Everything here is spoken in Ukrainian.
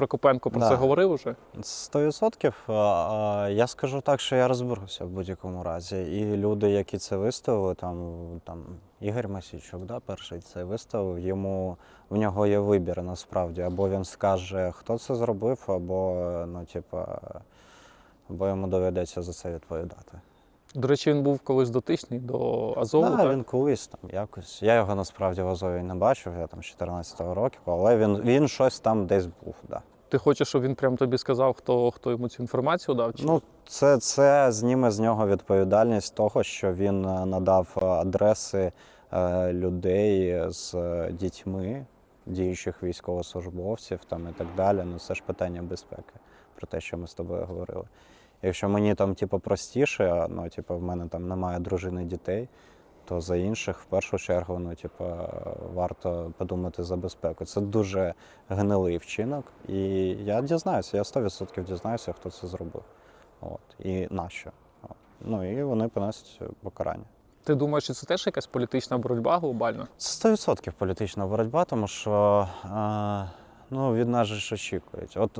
Прокопенко про Да. це говорив уже? Сто відсотків. Я скажу так, що я розберуся в будь-якому разі. І люди, які це виставили, там, там Ігор Масійчук, да, перший це виставив, йому в нього є вибір насправді. Або він скаже, хто це зробив, або ну, типа, або йому доведеться за це відповідати. До речі, він був колись дотичний до Азову. Да, так? він колись там якось. Я його насправді в Азові не бачив, я там з 14 років, але він, він щось там десь був. Да. Ти хочеш, щоб він прям тобі сказав, хто, хто йому цю інформацію дав? Чи... Ну, це, це зніме з нього відповідальність того, що він е, надав е, адреси е, людей з е, дітьми, діючих військовослужбовців там і так далі. Ну це ж питання безпеки, про те, що ми з тобою говорили. Якщо мені там, типу, простіше, ну, типу, в мене там немає дружини дітей, то за інших в першу чергу, ну, типу, варто подумати за безпеку. Це дуже гнилий вчинок, і я дізнаюся, я 100% дізнаюся, хто це зробив. От, і нащо. От. Ну і вони понесуть покарання. Ти думаєш, що це теж якась політична боротьба глобальна? Це 100% політична боротьба, тому що е, ну, від нас же ж очікують. От